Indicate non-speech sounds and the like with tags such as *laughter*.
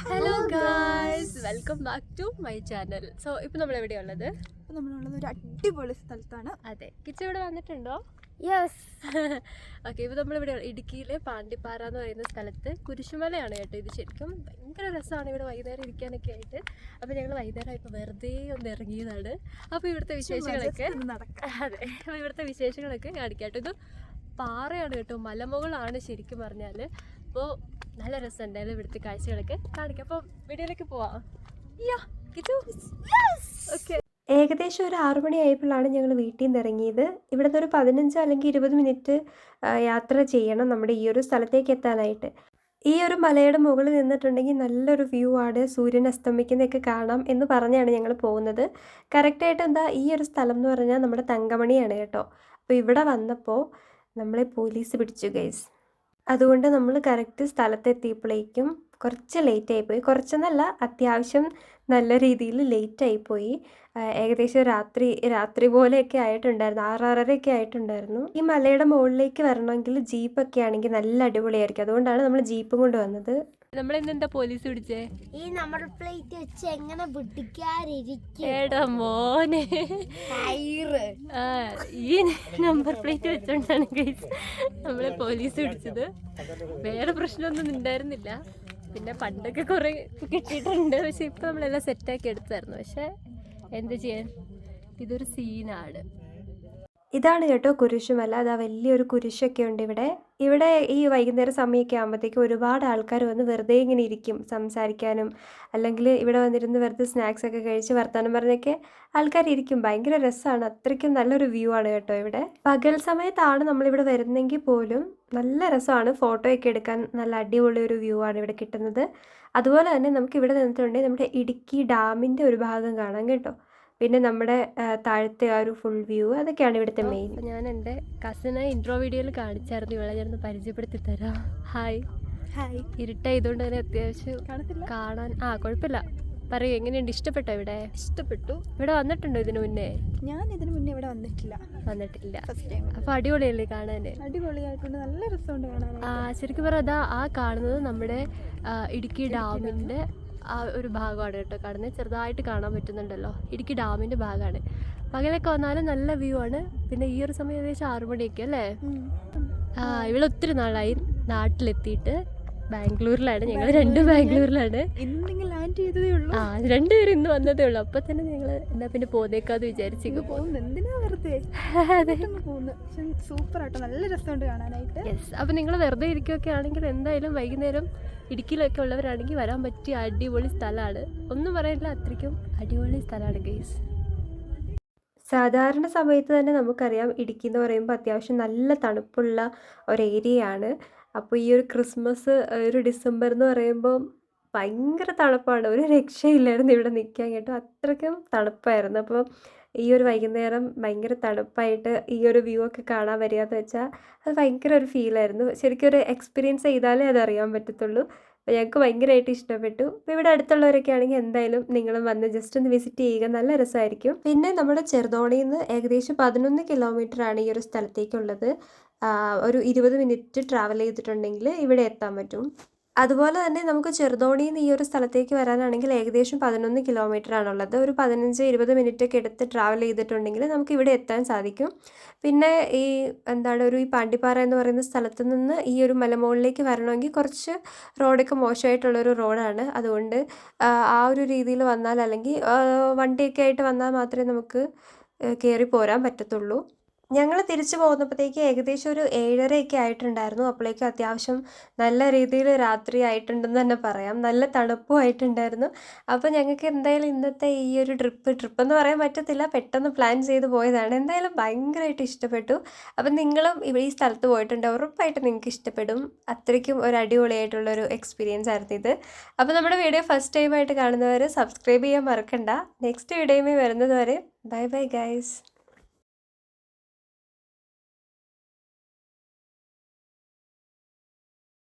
Hello guys welcome back to my channel so ഇപ്പോൾ നമ്മൾ എവിടെയുള്ളത് ഇപ്പോൾ നമ്മളുള്ളത് ഒരു അടിപൊളി സ്ഥലത്താണ്. അതെ. കിച്ചൺ ഇവിടെ വന്നിട്ടുണ്ടോ? യെസ് ഓക്കെ ഇപ്പോൾ നമ്മളിവിടെ ഇടുക്കിയിലെ പാണ്ടിപ്പാറ എന്ന് പറയുന്ന സ്ഥലത്ത് കുരിശുമലയാണ് കേട്ടോ ഇത് ശരിക്കും. ഭയങ്കര രസമാണ് ഇവിടെ വൈകുന്നേരം ഇരിക്കാനൊക്കെ ആയിട്ട്. അപ്പോൾ ഞങ്ങൾ വൈകുന്നേരം ഇപ്പോൾ വെറുതെ ഒന്ന് ഇറങ്ങിയതാണ്. അപ്പോൾ ഇവിടുത്തെ വിശേഷങ്ങളൊക്കെ നടക്കാം. *laughs* അതെ. അപ്പോൾ ഇവിടുത്തെ വിശേഷങ്ങളൊക്കെ കാണിക്കാം കേട്ടോ. ഇത് പാറയാണ് കേട്ടോ. മലമുകളാണ് ശരിക്കും പറഞ്ഞാൽ അപ്പോൾ നല്ല രസം എന്തായാലും ഇവിടുത്തെ കാഴ്ചകളൊക്കെ. കാണിക്കാം. അപ്പോൾ വീഡിയോയിലേക്ക് പോവാം. ഏകദേശം ഒരു ആറു മണിയായപ്പോഴാണ് ഞങ്ങൾ വീട്ടിൽ നിന്ന് ഇറങ്ങിയത്. ഇവിടുന്ന് ഒരു പതിനഞ്ച് അല്ലെങ്കിൽ ഇരുപത് മിനിറ്റ് യാത്ര ചെയ്യണം നമ്മുടെ ഈ ഒരു സ്ഥലത്തേക്ക് എത്താനായിട്ട്. ഈ ഒരു മലയുടെ മുകളിൽ നിന്നിട്ടുണ്ടെങ്കിൽ നല്ലൊരു വ്യൂ ആണ്. സൂര്യൻ അസ്തമിക്കുന്നതൊക്കെ കാണാം എന്ന് പറഞ്ഞാണ് ഞങ്ങൾ പോകുന്നത്. കറക്റ്റായിട്ട് എന്താ ഈ ഒരു സ്ഥലം എന്ന് പറഞ്ഞാൽ നമ്മുടെ തങ്കമണിയാണ് കേട്ടോ. അപ്പോൾ ഇവിടെ വന്നപ്പോൾ നമ്മളെ പോലീസ് പിടിച്ചു ഗൈസ് അതുകൊണ്ട് നമ്മൾ കറക്റ്റ് സ്ഥലത്തെത്തിയപ്പോഴേക്കും കുറച്ച് ലേറ്റ് ആയിപ്പോയി കുറച്ചെന്നല്ല അത്യാവശ്യം നല്ല രീതിയിൽ ലേറ്റ് ആയിപ്പോയി ഏകദേശം രാത്രി രാത്രി പോലെയൊക്കെ ആയിട്ടുണ്ടായിരുന്നു. ആറാറരയൊക്കെ ആയിട്ടുണ്ടായിരുന്നു. ഈ മലയുടെ മുകളിലേക്ക് വരണമെങ്കിൽ ജീപ്പൊക്കെ ആണെങ്കിൽ നല്ല അടിപൊളിയായിരിക്കും. അതുകൊണ്ടാണ് നമ്മൾ ജീപ്പും കൊണ്ട് വന്നത്. നമ്മൾ ഇന്ന് എന്താ പോലീസ് പിടിച്ചേ? ഈ നമ്മുടെ പ്ലേറ്റ് വെച്ച് എങ്ങനെ പിടിക്കാതിരിക്കും മോനെ. ഈ നമ്പർ പ്ലേറ്റ് വെച്ചോണ്ടാണ് ഗൈസ് നമ്മളെ പോലീസ് പിടിച്ചത്. വേറെ പ്രശ്നമൊന്നും ഉണ്ടായിരുന്നില്ല. പിന്നെ പണ്ടൊക്കെ കുറേ കിട്ടിയിട്ടുണ്ട്. പക്ഷെ ഇപ്പൊ നമ്മളെല്ലാം സെറ്റാക്കി എടുത്തായിരുന്നു പക്ഷെ എന്ത് ചെയ്യാൻ? ഇതൊരു സീനാണ് ഇതാണ് കേട്ടോ കുരിശുമല അതാ വലിയൊരു കുരിശൊക്കെ ഉണ്ട് ഇവിടെ. ഇവിടെ ഈ വൈകുന്നേരം സമയമൊക്കെ ആകുമ്പോഴത്തേക്കും ഒരുപാട് ആൾക്കാർ വന്ന് വെറുതെ ഇങ്ങനെ ഇരിക്കും സംസാരിക്കാനും അല്ലെങ്കിൽ ഇവിടെ വന്നിരുന്ന് വെറുതെ സ്നാക്സ് ഒക്കെ കഴിച്ച് വർത്തമാനം പറഞ്ഞൊക്കെ ആൾക്കാർ ഇരിക്കും. ഭയങ്കര രസമാണ് അത്രയ്ക്കും നല്ലൊരു വ്യൂ ആണ് കേട്ടോ ഇവിടെ. പകൽ സമയത്താണ് നമ്മളിവിടെ വരുന്നെങ്കിൽ പോലും നല്ല രസമാണ്. ഫോട്ടോയൊക്കെ എടുക്കാൻ നല്ല അടിപൊളി ഒരു വ്യൂ ആണ് ഇവിടെ കിട്ടുന്നത്. അതുപോലെ തന്നെ നമുക്ക് ഇവിടെ നിന്നിട്ടുണ്ടെങ്കിൽ നമ്മുടെ ഇടുക്കി ഡാമിന്റെ ഒരു ഭാഗം കാണാം കേട്ടോ. പിന്നെ നമ്മുടെ താഴത്തെ ആ ഒരു ഫുൾ വ്യൂ അതൊക്കെയാണ് ഇവിടുത്തെ മെയിൻ ഞാൻ എന്റെ കസിനെ ഇൻട്രോ വീഡിയോയിൽ കാണിച്ചായിരുന്നു. ഇവളെ ഞാനൊന്ന് പരിചയപ്പെടുത്തി തരാം. ഹായ് ഹായ് ഇരുട്ടായതുകൊണ്ട് തന്നെ അത്യാവശ്യം കാണാൻ ആ കുഴപ്പമില്ല പറയൂ എങ്ങനെയുണ്ട്? ഇഷ്ടപ്പെട്ടോ ഇവിടെ? ഇഷ്ടപ്പെട്ടു. ഇവിടെ വന്നിട്ടുണ്ടോ ഇതിനു മുന്നേ? ഞാൻ ഇതിനു മുന്നേ ഇവിടെ വന്നിട്ടില്ല. വന്നിട്ടില്ല. അപ്പൊ അടിപൊളിയല്ലേ കാണാൻ അടിപൊളിയായിട്ടുണ്ട്. നല്ല രസമുണ്ട് ആ കാണാനായിട്ട് ശരിക്കും പറഞ്ഞാൽ അതാ ആ കാണുന്നത് നമ്മുടെ ഇടുക്കി ഡാമിന്റെ ആ ഒരു ഭാഗമാണ് കേട്ടോ കാണുന്നത് ചെറുതായിട്ട് കാണാൻ പറ്റുന്നുണ്ടല്ലോ. ഇടുക്കി ഡാമിന്റെ ഭാഗമാണ് പകലൊക്കെ വന്നാലും നല്ല വ്യൂ ആണ്. പിന്നെ ഈ ഒരു സമയം ഏകദേശം ആറു മണിയൊക്കെ അല്ലേ? ആ ഇവിടെ ഒത്തിരി നാളായി നാട്ടിലെത്തിയിട്ട് ബാംഗ്ലൂരിലാണ്. ഞങ്ങൾ രണ്ടും ബാംഗ്ലൂരിലാണ്. ലാൻഡ് ചെയ്തതേ ഉള്ളൂ. ആ രണ്ടുപേരും ഇന്ന് വന്നതേ ഉള്ളൂ. അപ്പൊ തന്നെ ഞങ്ങൾ എന്നാ പിന്നെ പോന്നേക്കാന്ന് വിചാരിച്ചു *laughs* പോകുന്നു എന്തിനാ വെറുതെ? സൂപ്പർ ആട്ടോ നല്ല രസമുണ്ട് കാണാനായിട്ട്. യെസ് അപ്പോൾ നിങ്ങൾ വെറുതെ ഇരിക്കുകയൊക്കെ ആണെങ്കിൽ എന്തായാലും വൈകുന്നേരം ഇടുക്കിയിലൊക്കെ ഉള്ളവരാണെങ്കിൽ വരാൻ പറ്റിയ അടിപൊളി സ്ഥലമാണ്. ഒന്നും പറയാനില്ല അത്രയ്ക്കും അടിപൊളി സ്ഥലമാണ് ഗൈസ്. സാധാരണ സമയത്ത് തന്നെ നമുക്കറിയാം ഇടുക്കി എന്ന് പറയുമ്പോൾ അത്യാവശ്യം നല്ല തണുപ്പുള്ള ഒരു ഏരിയയാണ്. അപ്പോൾ ഈ ഒരു ക്രിസ്മസ് ഒരു ഡിസംബർ എന്ന് പറയുമ്പോൾ ഭയങ്കര തണുപ്പാണ്. ഒരു രക്ഷയില്ലായിരുന്നു ഇവിടെ നിൽക്കാൻ കേട്ടോ. അത്രയ്ക്കും തണുപ്പായിരുന്നു. അപ്പോൾ ഈ ഒരു വൈകുന്നേരം ഭയങ്കര തണുപ്പായിട്ട് ഈ ഒരു വ്യൂ ഒക്കെ കാണാൻ വരികയെന്ന് വെച്ചാൽ അത് ഭയങ്കര ഒരു ഫീലായിരുന്നു ശരിക്കും ഒരു എക്സ്പീരിയൻസ് ചെയ്താലേ അതറിയാൻ പറ്റത്തുള്ളൂ. അപ്പോൾ ഞങ്ങൾക്ക് ഭയങ്കരമായിട്ട് ഇഷ്ടപ്പെട്ടു. അപ്പോൾ ഇവിടെ അടുത്തുള്ളവരൊക്കെ ആണെങ്കിൽ എന്തായാലും നിങ്ങളും വന്ന് ജസ്റ്റ് ഒന്ന് വിസിറ്റ് ചെയ്യുക. നല്ല രസമായിരിക്കും. പിന്നെ നമ്മുടെ ചെറുതോണിയിൽ നിന്ന് ഏകദേശം പതിനൊന്ന് കിലോമീറ്റർ ആണ് ഈ ഒരു സ്ഥലത്തേക്കുള്ളത്. ഒരു ഇരുപത് മിനിറ്റ് ട്രാവൽ ചെയ്തിട്ടുണ്ടെങ്കിൽ ഇവിടെ എത്താൻ പറ്റും. അതുപോലെ തന്നെ നമുക്ക് ചെറുതോണിയിൽ നിന്ന് ഈ ഒരു സ്ഥലത്തേക്ക് വരാനാണെങ്കിൽ ഏകദേശം പതിനൊന്ന് കിലോമീറ്റർ ആണുള്ളത്. ഒരു പതിനഞ്ച് ഇരുപത് മിനിറ്റ് ഒക്കെ എടുത്ത് ട്രാവൽ ചെയ്തിട്ടുണ്ടെങ്കിൽ നമുക്ക് ഇവിടെ എത്താൻ സാധിക്കും. പിന്നെ ഈ എന്താണ് ഒരു ഈ പാണ്ടിപ്പാറ എന്ന് പറയുന്ന സ്ഥലത്ത് നിന്ന് ഈ ഒരു മലമുകളിലേക്ക് വരണമെങ്കിൽ കുറച്ച് റോഡൊക്കെ മോശമായിട്ടുള്ളൊരു റോഡാണ് അതുകൊണ്ട് ആ, ഒരു രീതിയിൽ വന്നാൽ അല്ലെങ്കിൽ വണ്ടിയൊക്കെ ആയിട്ട് വന്നാൽ മാത്രമേ നമുക്ക് കയറി പോരാൻ പറ്റത്തുള്ളൂ. ഞങ്ങൾ തിരിച്ചു പോകുന്നപ്പോഴത്തേക്ക് ഏകദേശം ഒരു ഏഴരയൊക്കെ ആയിട്ടുണ്ടായിരുന്നു. അപ്പോഴേക്കും അത്യാവശ്യം നല്ല രീതിയിൽ രാത്രി ആയിട്ടുണ്ടെന്ന് തന്നെ പറയാം. നല്ല തണുപ്പും ആയിട്ടുണ്ടായിരുന്നു. അപ്പോൾ ഞങ്ങൾക്ക് എന്തായാലും ഇന്നത്തെ ഈ ഒരു ട്രിപ്പ് ട്രിപ്പ് എന്ന് പറയാൻ പറ്റത്തില്ല. പെട്ടെന്ന് പ്ലാൻ ചെയ്ത് പോയതാണ്. എന്തായാലും ഭയങ്കരമായിട്ട് ഇഷ്ടപ്പെട്ടു. അപ്പം നിങ്ങളും ഇവിടെ ഈ സ്ഥലത്ത് പോയിട്ടുണ്ട്. ഉറപ്പായിട്ട് നിങ്ങൾക്ക് ഇഷ്ടപ്പെടും. അത്രയ്ക്കും ഒരു അടിപൊളിയായിട്ടുള്ളൊരു എക്സ്പീരിയൻസ് ആയിരുന്നു ഇത്. അപ്പോൾ നമ്മുടെ വീഡിയോ ഫസ്റ്റ് ടൈമായിട്ട് കാണുന്നവർ സബ്സ്ക്രൈബ് ചെയ്യാൻ മറക്കണ്ട. നെക്സ്റ്റ് വീഡിയോയുമായി വരുന്നത് വരെ ബൈ ബൈ ഗൈസ്